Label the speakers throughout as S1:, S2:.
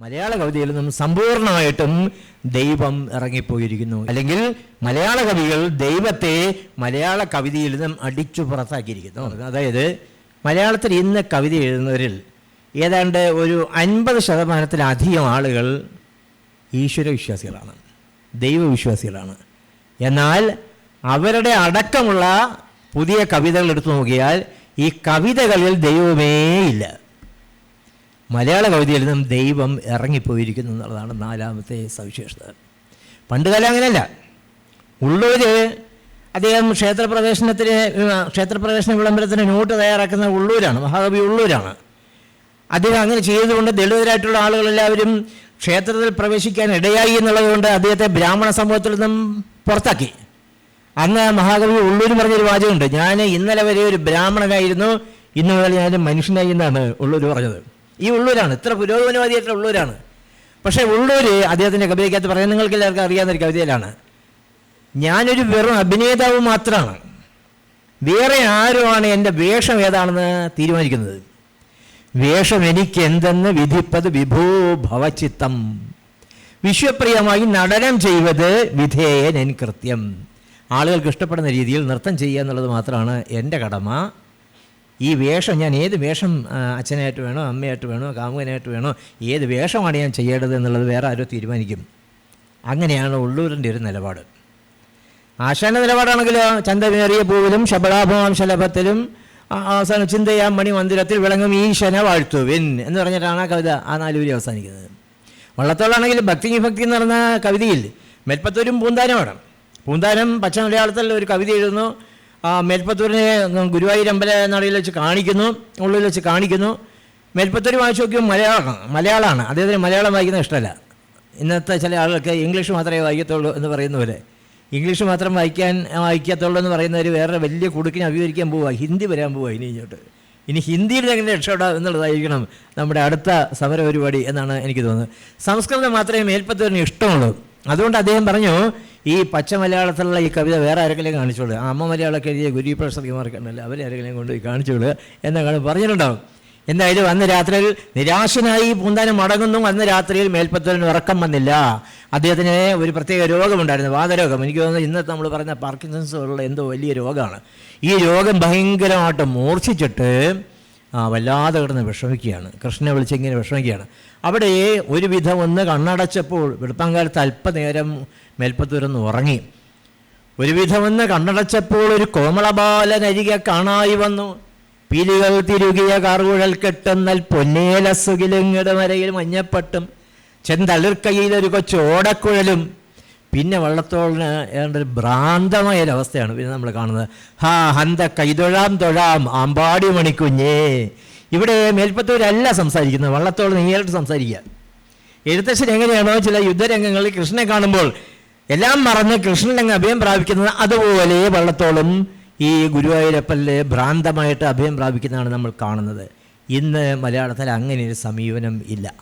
S1: മലയാള കവിതയിൽ നിന്നും സമ്പൂർണമായിട്ടും ദൈവം ഇറങ്ങിപ്പോയിരിക്കുന്നു. അല്ലെങ്കിൽ മലയാള കവികൾ ദൈവത്തെ മലയാള കവിതയിൽ നിന്നും അടിച്ചു പുറത്താക്കിയിരിക്കുന്നു. അതായത് മലയാളത്തിൽ ഇന്ന് കവിത എഴുതുന്നവരിൽ ഏതാണ്ട് ഒരു അൻപത് ശതമാനത്തിലധികം ആളുകൾ ഈശ്വരവിശ്വാസികളാണ് ദൈവവിശ്വാസികളാണ്. എന്നാൽ അവരുടെ അടക്കമുള്ള പുതിയ കവിതകൾ എടുത്തു നോക്കിയാൽ ഈ കവിതകളിൽ ദൈവമേ ഇല്ല. മലയാള കവിതയിൽ നിന്നും ദൈവം ഇറങ്ങിപ്പോയിരിക്കുന്നു എന്നുള്ളതാണ് നാലാമത്തെ സവിശേഷത. പണ്ടുകാലം അങ്ങനെയല്ല. ഉള്ളൂർ അദ്ദേഹം ക്ഷേത്രപ്രവേശനത്തിന് ക്ഷേത്രപ്രവേശന വിളംബരത്തിന് നോട്ട് തയ്യാറാക്കുന്ന ഉള്ളൂരാണ് മഹാകവി ഉള്ളൂരാണ്. അദ്ദേഹം അങ്ങനെ ചെയ്തുകൊണ്ട് ദളിതരായിട്ടുള്ള ആളുകളെല്ലാവരും ക്ഷേത്രത്തിൽ പ്രവേശിക്കാൻ ഇടയായി എന്നുള്ളതുകൊണ്ട് അദ്ദേഹത്തെ ബ്രാഹ്മണ സമൂഹത്തിൽ നിന്നും പുറത്താക്കി. അന്ന് മഹാകവി ഉള്ളൂർ പറഞ്ഞൊരു വാചകമുണ്ട് ഞാൻ ഇന്നലെ വരെ ഒരു ബ്രാഹ്മണനായിരുന്നു ഇന്ന് മുതൽ ഞാൻ മനുഷ്യനായി എന്നാണ് ഉള്ളൂർ പറഞ്ഞത്. ഈ ഉള്ളൂരാണ്. ഇത്ര പുരോഗമനവാദിയായിട്ടുള്ള ഉള്ളൂരാണ്. പക്ഷേ ഉള്ളൂർ അദ്ദേഹത്തിന്റെ കവിതയ്ക്കകത്ത് പറയാൻ നിങ്ങൾക്ക് എല്ലാവർക്കും അറിയാവുന്ന ഒരു കവിതയിലാണ്. ഞാനൊരു വെറും അഭിനേതാവ് മാത്രമാണ് വേറെ ആരുമാണ് എന്റെ വേഷം ഏതാണെന്ന് തീരുമാനിക്കുന്നത്? വേഷം എനിക്ക് എന്തെന്ന് വിധിപ്പത് വിഭൂ ഭവചിത്തം. വിശ്വപ്രിയമായി നടനം ചെയ്വത് വിധേയൻ എൻ കൃത്യം. ആളുകൾക്ക് ഇഷ്ടപ്പെടുന്ന രീതിയിൽ നൃത്തം ചെയ്യുക എന്നുള്ളത് മാത്രമാണ് എന്റെ കടമ. ഈ വേഷം ഞാൻ ഏത് വേഷം അച്ഛനായിട്ട് വേണോ അമ്മയായിട്ട് വേണോ കാമുകനായിട്ട് വേണോ ഏത് വേഷമാണ് ഞാൻ ചെയ്യേണ്ടത് എന്നുള്ളത് വേറെ ആരോ തീരുമാനിക്കും. അങ്ങനെയാണ് ഉള്ളൂരിന്റെ ഒരു നിലപാട്. ആശാന്റെ നിലപാടാണെങ്കിലോ ചന്തമേറിയ പൂവിലും ശബളാഭവാം ശലഭത്തിലും അവസാനം ചിന്തയാം മണി മന്ദിരത്തിൽ വിളങ്ങും ഈശന വാഴ്ത്തുവിൻ എന്ന് പറഞ്ഞിട്ടാണ് ആ കവിത ആ നാലുപേരി അവസാനിക്കുന്നത്. വള്ളത്തോളാണെങ്കിൽ ഭക്തി ഭക്തി എന്ന് പറഞ്ഞ കവിതയിൽ മെൽപ്പത്തൂരും പൂന്താനമാണ്. പൂന്താനം പച്ച മലയാളത്തിൽ ഒരു കവിത എഴുതുന്നു മേൽപ്പത്തൂരിനെ ഗുരുവായൂർ അമ്പല നടയിൽ വെച്ച് കാണിക്കുന്നു ഉള്ളിൽ വെച്ച് കാണിക്കുന്നു. മേൽപ്പത്തൂർ വായിച്ചു നോക്കിയും മലയാളമാണ് മലയാളമാണ്. അദ്ദേഹത്തിന് മലയാളം വായിക്കുന്ന ഇഷ്ടമല്ല. ഇന്നത്തെ ചില ആളുകൾക്ക് ഇംഗ്ലീഷ് മാത്രമേ വായിക്കത്തുള്ളൂ എന്ന് പറയുന്ന പോലെ. ഇംഗ്ലീഷ് മാത്രം വായിക്കാൻ വായിക്കത്തുള്ളൂ എന്ന് പറയുന്നവർ വേറെ വലിയ കുടുക്കിനെ അഭിവരിക്കാൻ പോവുക ഹിന്ദി വരാൻ പോവുക ഇനി ഇങ്ങോട്ട്. ഇനി ഹിന്ദിയിൽ എങ്ങനെ രക്ഷപ്പെടാം എന്നുള്ളതായിരിക്കണം നമ്മുടെ അടുത്ത സമര പരിപാടി എന്നാണ് എനിക്ക് തോന്നുന്നത്. സംസ്കൃതം മാത്രമേ മേൽപ്പത്തൂരിന് ഇഷ്ടമുള്ളൂ. അതുകൊണ്ട് അദ്ദേഹം പറഞ്ഞു ഈ പച്ച മലയാളത്തിലുള്ള ഈ കവിത വേറെ ആരെങ്കിലും കാണിച്ചോളൂ. ആ അമ്മ മലയാളമൊക്കെ എഴുതിയ ഗുരു പ്രസംഗിമാർക്ക് ഉണ്ടല്ലോ അവരെ ആരെങ്കിലും കൊണ്ടുപോയി കാണിച്ചോളൂ എന്നാണ് പറഞ്ഞിട്ടുണ്ടാവും. എന്തായാലും അന്ന് രാത്രിയിൽ നിരാശനായി പൂന്താനം മടങ്ങുന്നു. അന്ന് രാത്രിയിൽ മേൽപ്പത്തൂരിന് ഉറക്കം വന്നില്ല. അദ്ദേഹത്തിന് ഒരു പ്രത്യേക രോഗമുണ്ടായിരുന്നു വാതരോഗം. എനിക്ക് തോന്നുന്നു ഇന്നത്തെ നമ്മൾ പറഞ്ഞ പാർക്കിൻസൺസ് ഉള്ള എന്തോ വലിയ രോഗമാണ്. ഈ രോഗം ഭയങ്കരമായിട്ട് മൂർച്ഛിച്ചിട്ട് വല്ലാതെ കിടന്ന് വിഷമിക്കുകയാണ്. കൃഷ്ണനെ വിളിച്ചിങ്ങനെ വിഷമിക്കുകയാണ്. അവിടെ ഒരുവിധം ഒന്ന് കണ്ണടച്ചപ്പോൾ വെളുപ്പാങ്കാലത്ത് അല്പനേരം മേൽപ്പത്തൂരൊന്ന് ഉറങ്ങി. ഒരുവിധമെന്ന് കണ്ണടച്ചപ്പോൾ ഒരു കോമളബാലനരികെ കാണായി വന്നു. പീലികൾ തിരുകിയ കാറുകുഴൽ കെട്ടുന്നൽ പൊന്നേലസുകിലിങ്ങട് മരയിൽ മഞ്ഞപ്പട്ടും. ചെന്തളിർക്കൈയിൽ ഒരു കൊച്ചു ഓടക്കുഴലും. പിന്നെ വള്ളത്തോളിന് ഏതാണ്ട് ഒരു ഭ്രാന്തമായ ഒരവസ്ഥയാണ് പിന്നെ നമ്മൾ കാണുന്നത്. ഹാ ഹന്ത കൈതൊഴാം തൊഴാം ആമ്പാടി മണിക്കുഞ്ഞേ ഇവിടെ മേൽപ്പത്തൂരല്ല സംസാരിക്കുന്നത് വള്ളത്തോൾ നേരിട്ട് സംസാരിക്കുക. എഴുത്തച്ഛൻ എങ്ങനെയാണോ ചില യുദ്ധരംഗങ്ങളിൽ കൃഷ്ണനെ കാണുമ്പോൾ എല്ലാം മറന്ന് കൃഷ്ണൻ അങ്ങ് അഭയം പ്രാപിക്കുന്നത് അതുപോലെ വള്ളത്തോളം ഈ ഗുരുവായൂരപ്പനിലെ ഭ്രാന്തമായിട്ട് അഭയം പ്രാപിക്കുന്നതാണ് നമ്മൾ കാണുന്നത്. ഇന്ന് മലയാളത്തിൽ അങ്ങനെ ഒരു സമീപനം ഇല്ല.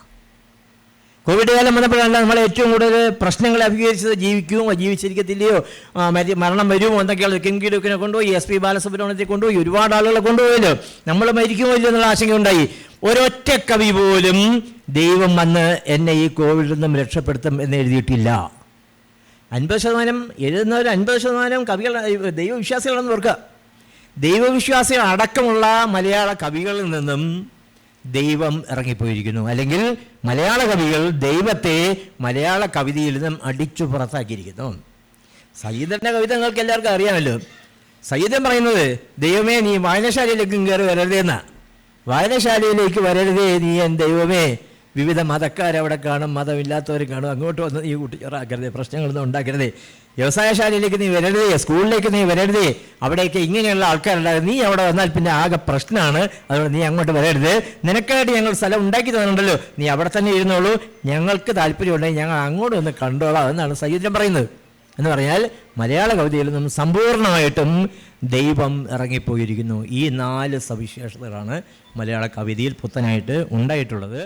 S1: കോവിഡ് കാലം വന്നപ്പോഴല്ല നമ്മൾ ഏറ്റവും കൂടുതൽ പ്രശ്നങ്ങൾ അഭിമുഖീകരിച്ചത് ജീവിക്കുമോ ജീവിച്ചിരിക്കത്തില്ലയോ? മരി മരണം വരുമോ എന്തൊക്കെയാണ് കിങ്കിടുക്കിനെ കൊണ്ടുപോയി എസ് പി ബാലസുബ്രഹ്മണ്യത്തെ കൊണ്ടുപോയി ഒരുപാട് ആളുകളെ കൊണ്ടുപോയല്ലോ. നമ്മൾ മരിക്കുമോ ഇല്ലയോ എന്നുള്ള ആശങ്കയുണ്ടായി. ഒരൊറ്റ കവി പോലും ദൈവം വന്ന് എന്നെ ഈ കോവിഡിൽ നിന്നും രക്ഷപ്പെടുത്തും എന്ന് എഴുതിയിട്ടില്ല. അൻപത് ശതമാനം എഴുതുന്നവർ അൻപത് ശതമാനം കവികൾ ദൈവവിശ്വാസികളാണെന്ന് ഓർക്കുക. ദൈവവിശ്വാസികൾ അടക്കമുള്ള മലയാള കവികളിൽ നിന്നും ദൈവം ഇറങ്ങിപ്പോയിരിക്കുന്നു. അല്ലെങ്കിൽ മലയാള കവികൾ ദൈവത്തെ മലയാള കവിതയിൽ നിന്നും അടിച്ചു പുറത്താക്കിയിരിക്കുന്നു. സയ്യിദന്റെ കവിത നിങ്ങൾക്ക് എല്ലാവർക്കും അറിയാമല്ലോ. സയ്യിദൻ പറയുന്നത് ദൈവമേ നീ വായനശാലയിലേക്കും കയറി വരരുതേ എന്നാ വായനശാലയിലേക്ക് വരരുതേ നീ എൻ ദൈവമേ. വിവിധ മതക്കാരവിടെ കാണും മതമില്ലാത്തവർ കാണും. അങ്ങോട്ട് വന്ന് നീ കൂട്ടിച്ചോറാക്കരുതേ പ്രശ്നങ്ങളൊന്നും ഉണ്ടാക്കരുതേ. വ്യവസായശാലയിലേക്ക് നീ വരരുതേ സ്കൂളിലേക്ക് നീ വരരുതേ. അവിടെയൊക്കെ ഇങ്ങനെയുള്ള ആൾക്കാരുണ്ടാകും നീ അവിടെ വന്നാൽ പിന്നെ ആകെ പ്രശ്നമാണ്. അതുകൊണ്ട് നീ അങ്ങോട്ട് വരരുത്. നിനക്കായിട്ട് ഞങ്ങൾ സ്ഥലം ഉണ്ടാക്കി തന്നിട്ടുണ്ടല്ലോ. നീ അവിടെ തന്നെ ഇരുന്നോളൂ. ഞങ്ങൾക്ക് താല്പര്യമുണ്ടെങ്കിൽ ഞങ്ങൾ അങ്ങോട്ട് വന്ന് കണ്ടോളാം എന്നാണ് സൈദ്യം പറയുന്നത്. എന്ന് പറഞ്ഞാൽ മലയാള കവിതയിൽ നിന്നും സമ്പൂർണമായിട്ടും ദൈവം ഇറങ്ങിപ്പോയിരിക്കുന്നു. ഈ നാല് സവിശേഷതകളാണ് മലയാള കവിതയിൽ പുത്തനായിട്ട് ഉണ്ടായിട്ടുള്ളത്.